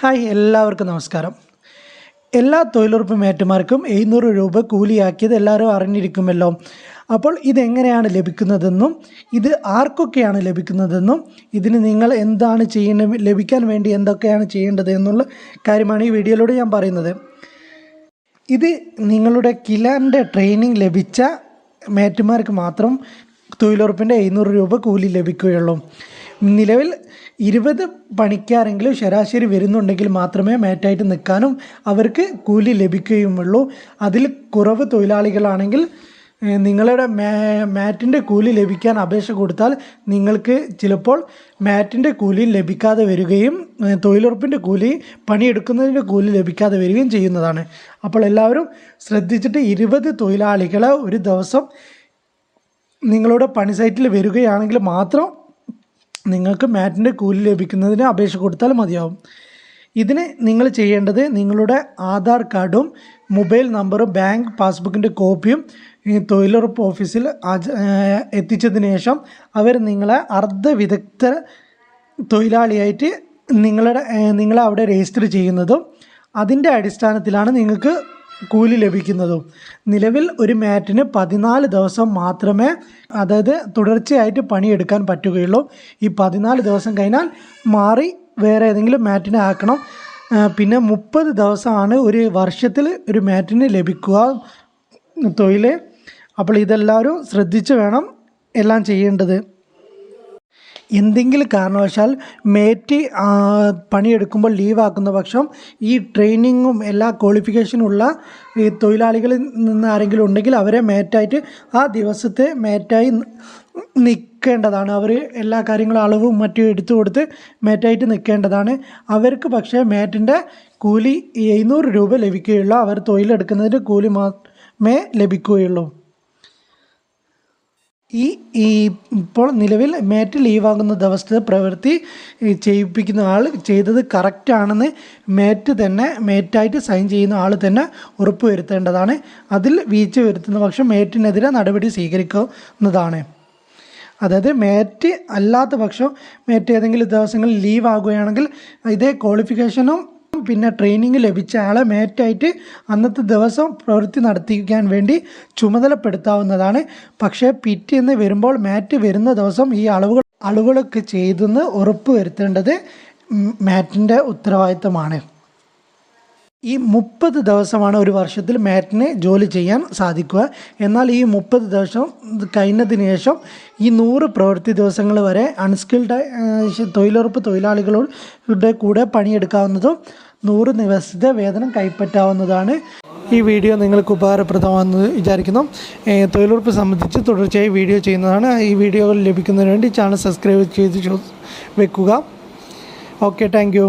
Hi എല്ലാവർക്കും നമസ്കാരം. എല്ലാ തൊഴിലുറപ്പ് മേറ്റുമാർക്കും എഴുന്നൂറ് രൂപ കൂലിയാക്കിയത് എല്ലാവരും അറിഞ്ഞിരിക്കുമല്ലോ. അപ്പോൾ ഇതെങ്ങനെയാണ് ലഭിക്കുന്നതെന്നും ഇത് ആർക്കൊക്കെയാണ് ലഭിക്കുന്നതെന്നും ഇതിന് നിങ്ങൾ എന്താണ് ചെയ്യേണ്ട ലഭിക്കാൻ വേണ്ടി എന്തൊക്കെയാണ് ചെയ്യേണ്ടത് എന്നുള്ള കാര്യമാണ് ഈ വീഡിയോയിലൂടെ ഞാൻ പറയുന്നത്. ഇത് നിങ്ങളുടെ കിലാന്റെ ട്രെയിനിങ് ലഭിച്ച മേറ്റുമാർക്ക് മാത്രം തൊഴിലുറപ്പിന്റെ എഴുന്നൂറ് രൂപ കൂലി ലഭിക്കുകയുള്ളൂ. നിലവിൽ ഇരുപത് പണിക്കാരെങ്കിലും ശരാശരി വരുന്നുണ്ടെങ്കിൽ മാത്രമേ മേറ്റായിട്ട് നിൽക്കാനും അവർക്ക് കൂലി ലഭിക്കുകയുമുള്ളൂ. അതിൽ കുറവ് തൊഴിലാളികളാണെങ്കിൽ നിങ്ങളുടെ മാറ്റിന്റെ കൂലി ലഭിക്കാൻ അപേക്ഷ കൊടുത്താൽ നിങ്ങൾക്ക് ചിലപ്പോൾ മാറ്റിന്റെ കൂലി ലഭിക്കാതെ വരികയും തൊഴിലുറപ്പിന്റെ കൂലി പണിയെടുക്കുന്നതിന്റെ കൂലി ലഭിക്കാതെ വരികയും ചെയ്യുന്നതാണ്. അപ്പോൾ എല്ലാവരും ശ്രദ്ധിച്ചിട്ട് ഇരുപത് തൊഴിലാളികളെ ഒരു ദിവസം നിങ്ങളുടെ പണി സൈറ്റിൽ വരികയാണെങ്കിൽ മാത്രം നിങ്ങൾക്ക് മാറ്റിന്റെ കൂലി ലഭിക്കുന്നതിന് അപേക്ഷ കൊടുത്താൽ മതിയാവും. ഇതിന് നിങ്ങൾ ചെയ്യേണ്ടത് നിങ്ങളുടെ ആധാർ കാർഡും മൊബൈൽ നമ്പറും ബാങ്ക് പാസ്ബുക്കിന്റെ കോപ്പിയും തൊഴിലുറപ്പ് ഓഫീസിൽ എത്തിച്ചതിന് ശേഷം അവർ നിങ്ങളെ അർദ്ധ വിദഗ്ധ തൊഴിലാളിയായിട്ട് നിങ്ങളുടെ നിങ്ങളെ അവിടെ രജിസ്റ്റർ ചെയ്യുന്നതും അതിന്റെ അടിസ്ഥാനത്തിലാണ് നിങ്ങൾക്ക് കൂലി ലഭിക്കുന്നതും. നിലവിൽ ഒരു മാറ്റിന് പതിനാല് ദിവസം മാത്രമേ അതായത് തുടർച്ചയായിട്ട് പണിയെടുക്കാൻ പറ്റുകയുള്ളൂ. ഈ പതിനാല് ദിവസം കഴിഞ്ഞാൽ മാറി വേറെ ഏതെങ്കിലും മാറ്റിനെ ആക്കണം. പിന്നെ മുപ്പത് ദിവസമാണ് ഒരു വർഷത്തിൽ ഒരു മാറ്റിന് ലഭിക്കുക തൊഴിൽ അപ്പോൾ ഇതെല്ലാവരും ശ്രദ്ധിച്ച് വേണം എല്ലാം ചെയ്യേണ്ടത്. എന്തെങ്കിലും കാരണവശാൽ മേറ്റ് പണിയെടുക്കുമ്പോൾ ലീവാക്കുന്ന പക്ഷം ഈ ട്രെയിനിങ്ങും എല്ലാ ക്വാളിഫിക്കേഷനും ഉള്ള ഈ തൊഴിലാളികളിൽ നിന്ന് ആരെങ്കിലും ഉണ്ടെങ്കിൽ അവരെ മേറ്റായിട്ട് ആ ദിവസത്തെ മേറ്റായി നിൽക്കേണ്ടതാണ് അവർ എല്ലാ കാര്യങ്ങളും അളവും മറ്റും എടുത്തു കൊടുത്ത് മേറ്റായിട്ട് നിൽക്കേണ്ടതാണ് അവർക്ക് പക്ഷേ മേറ്റിന്റെ കൂലി എഴുന്നൂറ് രൂപ ലഭിക്കുകയുള്ളൂ. അവർ തൊഴിലെടുക്കുന്നതിന്റെ കൂലി മാത്രമേ ലഭിക്കുകയുള്ളൂ. ഈ ഈ ഇപ്പോൾ നിലവിൽ മേറ്റ് ലീവാകുന്ന ദിവസത്തെ പ്രവൃത്തി ചെയ്യിപ്പിക്കുന്ന ആൾ ചെയ്തത് കറക്റ്റാണെന്ന് മേറ്റ് തന്നെ മേറ്റായിട്ട് സൈൻ ചെയ്യുന്ന ആൾ തന്നെ ഉറപ്പുവരുത്തേണ്ടതാണ്. അതിൽ വീഴ്ച വരുത്തുന്ന പക്ഷം മേറ്റിനെതിരെ നടപടി സ്വീകരിക്കുന്നതാണ്. അതായത് മാറ്റ് അല്ലാത്ത പക്ഷം മാറ്റ് ഏതെങ്കിലും ദിവസങ്ങളിൽ ലീവ് ആകുകയാണെങ്കിൽ ഇതേ ക്വാളിഫിക്കേഷനും പിന്നെ ട്രെയിനിങ് ലഭിച്ച ആളെ മേറ്റായിട്ട് അന്നത്തെ ദിവസം പ്രവൃത്തി നടത്തിക്കാൻ വേണ്ടി ചുമതലപ്പെടുത്താവുന്നതാണ്. പക്ഷേ പിറ്റേന്ന് വരുമ്പോൾ മാറ്റ് വരുന്ന ദിവസം ഈ അളവുകൾ അളവുകളൊക്കെ ചെയ്തെന്ന് ഉറപ്പ് വരുത്തേണ്ടത് മാറ്റിന്റെ ഉത്തരവാദിത്തമാണ്. ഈ മുപ്പത് ദിവസമാണ് ഒരു വർഷത്തിൽ മാറ്റിന് ജോലി ചെയ്യാൻ സാധിക്കുക. എന്നാൽ ഈ മുപ്പത് ദിവസം കഴിഞ്ഞതിന് ശേഷം ഈ നൂറ് പ്രവൃത്തി ദിവസങ്ങൾ വരെ അൺസ്കിൽഡ് തൊഴിലുറപ്പ് തൊഴിലാളികളുടെ കൂടെ പണിയെടുക്കാവുന്നതും നൂറ് ദിവസത്തെ വേതനം കൈപ്പറ്റാവുന്നതാണ് ഈ വീഡിയോ നിങ്ങൾക്ക് ഉപകാരപ്രദമാണെന്ന് വിചാരിക്കുന്നു. തൊഴിലുറപ്പ് സംബന്ധിച്ച് തുടർച്ചയായി വീഡിയോ ചെയ്യുന്നതാണ്. ഈ വീഡിയോകൾ ലഭിക്കുന്നതിന് വേണ്ടി ചാനൽ സബ്സ്ക്രൈബ് ചെയ്ത് വെക്കുക. Okay thank